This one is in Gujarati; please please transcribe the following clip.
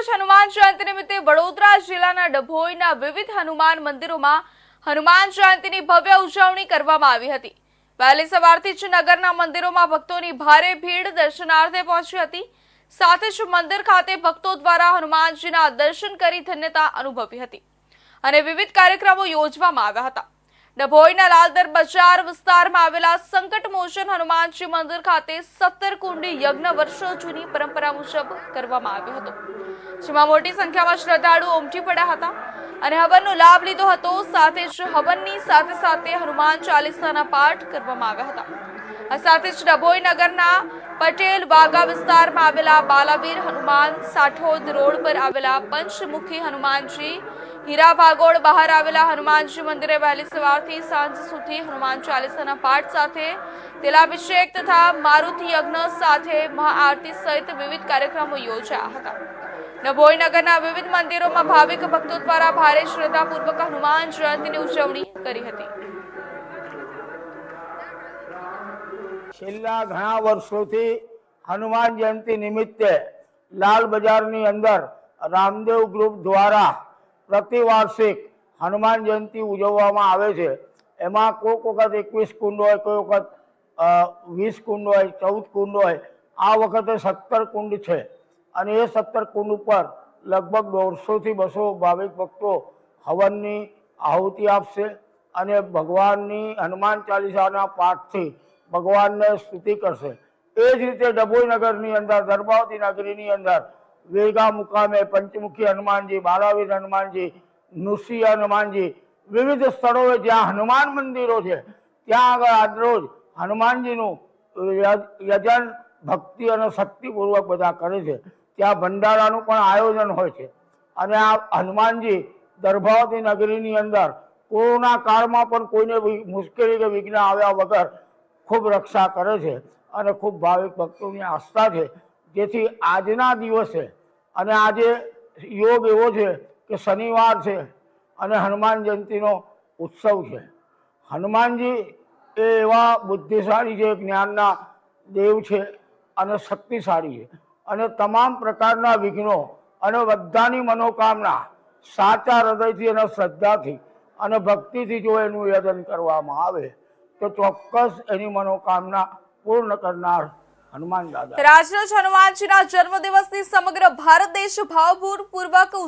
આજરોજ હનુમાન જયંતિ નિમિત્તે વડોદરા જિલ્લાના ડભોઈના વિવિધ હનુમાન મંદિરોમાં હનુમાન જયંતિની ભવ્ય ઉજવણી કરવામાં આવી હતી. વહેલી સવારથી જ નગરના મંદિરોમાં ભક્તોની ભારે ભીડ દર્શનાર્થે પહોંચી હતી. સાથે જ મંદિર ખાતે ભક્તો દ્વારા હનુમાનજીના દર્શન કરી ધન્યતા અનુભવી હતી અને વિવિધ કાર્યક્રમો યોજવામાં આવ્યા હતા. ડભોઈના લાલદર બજાર વિસ્તારમાં આવેલા સંકટ મોચન હનુમાનજી મંદિર ખાતે સત્તર કુંડી યજ્ઞ વર્ષો જૂની પરંપરા મુજબ કરવામાં આવ્યો હતો. જેમાં મોટી સંખ્યામાં શ્રદ્ધાળુઓ ઉમટી પડ્યા હતા અને હવનનો લાભ લીધો હતો. સાથે જ હવનની સાથે સાથે હનુમાન ચાલીસાના પાઠ કરવામાં આવ્યા હતા. સાથે જ ડભોઈ નગરના પટેલ વાગા વિસ્તારમાં આવેલા બાલાવીર હનુમાન સાઠોદ રોડ પર આવેલા પંચમુખી હનુમાનજી હીરા ભાગોળ બહાર આવેલા હનુમાનજી મંદિરે વહેલી સવારથી સાંજ સુધી હનુમાન ચાલીસાના પાઠ સાથે તેલાભિષેક તથા મારુતિ યજ્ઞ સાથે મહાઆરતી સહિત વિવિધ કાર્યક્રમો યોજાયા હતા. ડભોઈ નગરના વિવિધ મંદિરોમાં ભાવિક ભક્તો દ્વારા ભારે શ્રદ્ધાપૂર્વક હનુમાન જયંતિની ઉજવણી કરી હતી. છેલ્લા ઘણા વર્ષોથી હનુમાન જયંતિ નિમિત્તે લાલ બજારની અંદર રામદેવ ગ્રુપ દ્વારા પ્રતિવાર્ષિક હનુમાન જયંતિ ઉજવવામાં આવે છે. એમાં કોઈક વખત એકવીસ કુંડ હોય કોઈ વખત વીસ કુંડ હોય, ચૌદ કુંડ હોય, આ વખતે સત્તર કુંડ છે. અને એ સત્તર કુંડ ઉપર લગભગ દોઢસોથી બસો ભાવિક ભક્તો હવનની આહુતિ આપશે અને ભગવાનની હનુમાન ચાલીસાના પાઠથી ભગવાનને સ્તુતિ કરશે. એ જ રીતે ડભોઈ નગરની અંદર, ધર્માવતી નગરીની અંદર વેગા મુકામે પંચમુખી હનુમાનજી, બાલાવીર હનુમાનજી નુસી હનુમાનજી, વિવિધ સ્થળોએ જ્યાં હનુમાન મંદિરો છે, ત્યાં આગળ આજરોજ હનુમાનજીનું યજન, ભક્તિ અને શક્તિપૂર્વક બધા કરે છે. ત્યાં ભંડારાનું પણ આયોજન હોય છે. અને આ હનુમાનજી દર્ભાવતી નગરીની અંદર કોરોના કાળમાં પણ કોઈને મુશ્કેલી કે વિઘ્ન આવ્યા વગર ખૂબ રક્ષા કરે છે અને ખૂબ ભાવિક ભક્તોની આસ્થા છે. જેથી આજના દિવસે અને આજે યોગ એવો છે કે શનિવાર છે અને હનુમાન જયંતિનો ઉત્સવ છે. હનુમાનજી એ એવા બુદ્ધિશાળી છે, જ્ઞાનના દેવ છે અને શક્તિશાળી છે. અને તમામ પ્રકારના વિઘ્નો અને બધાની મનોકામના સાચા હૃદયથી અને શ્રદ્ધાથી અને ભક્તિથી જો એનું યજન કરવામાં આવે, તો ચોક્કસ એની મનોકામના પૂર્ણ કરનાર હનુમાન દાદા. રાજરાજ હનુમાનજીના જન્મદિવસની સમગ્ર ભારત દેશ ભાવપૂર્વક